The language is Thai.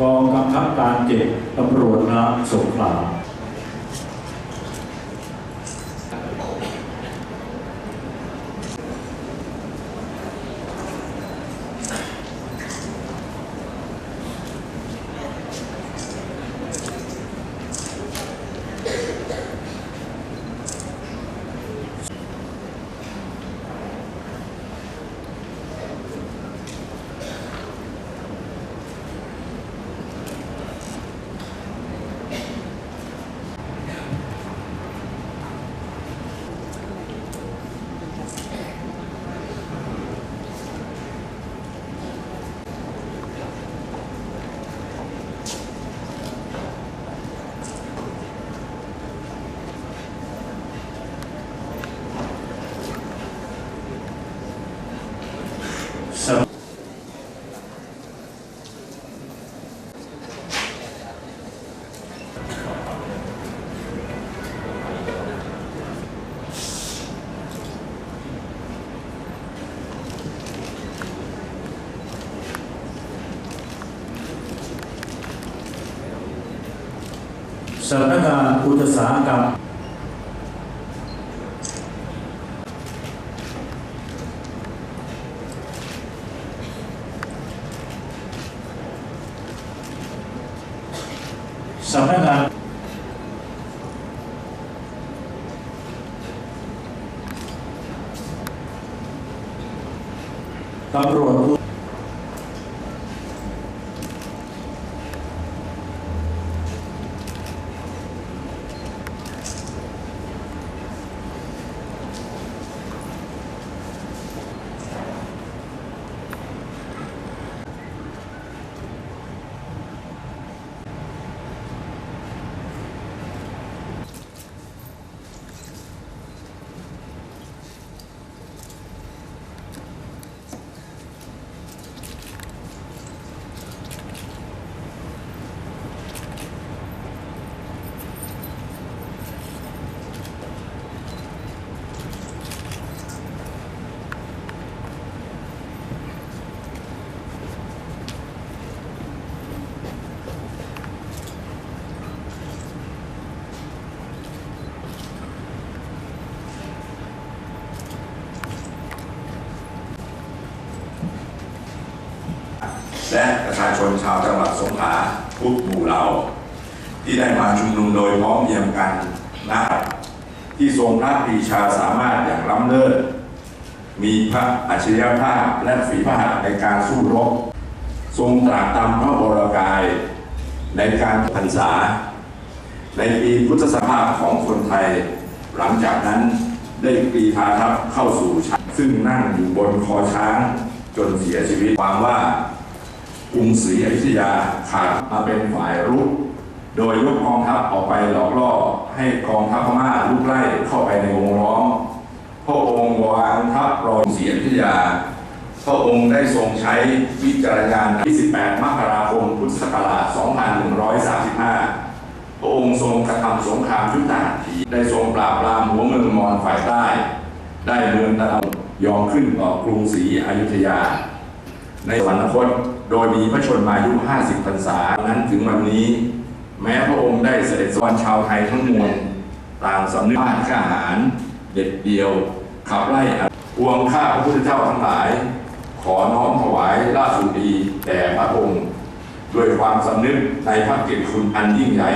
กองกำลังการเจ็ดตำรวจน้ำสงขลา สำนักงานอุตสาหกรรมสำนักงานตำรวจ และประชาชนชาวจังหวัดสงขลาทุกหมู่เหล่า ที่ได้มาชุมนุมโดยพร้อมเพียงกันนะที่ทรงพระปรีชาสามารถอย่างล้ำเลิศมีพระอัจฉริยภาพและฝีพระหัตถ์ในการสู้รบ ทรงตรากตรำพระวรกาย ในการพรรษา ในปีพุทธศักราชของคนไทย หลังจากนั้นได้กรีธาทัพเข้าสู่ช้างซึ่งนั่งอยู่บนคอช้างจนเสียชีวิตความว่า กรุงศรีอยุธยาขาดมาเป็นฝ่ายรุก โดยยกกองทัพออกไปหลอกล่อให้กองทัพพม่าลุกไล่เข้าไปในวงล้อมพระองค์วางทัพรองศรีอยุธยาพระองค์ได้ทรงใช้วิจารณญาณที่18มกราคม พุทธศักราช 2135 พระองค์ทรงกระทำสงครามยุทธหัตถีได้ทรงปราบปรามหัวเมืองมอญฝ่ายใต้ ได้เมืองตะลุยอมขึ้นต่อกรุงศรีอยุธยา ในสวรรคตโดยมีพระชนมายุ 50พรรษา นั้นถึงวันนี้ แม้พระองค์ได้เสด็จสวรรค์ชาวไทยทั้งมวลต่างสำนึกบ้านข้าหาร เด็ดเดียว ขับไล่พวงข้าพระพุทธเจ้าทั้งหลาย ขอน้อมถวายราชสุดีแด่พระองค์ด้วยความสำนึกในพระเกียรติคุณอันยิ่งใหญ่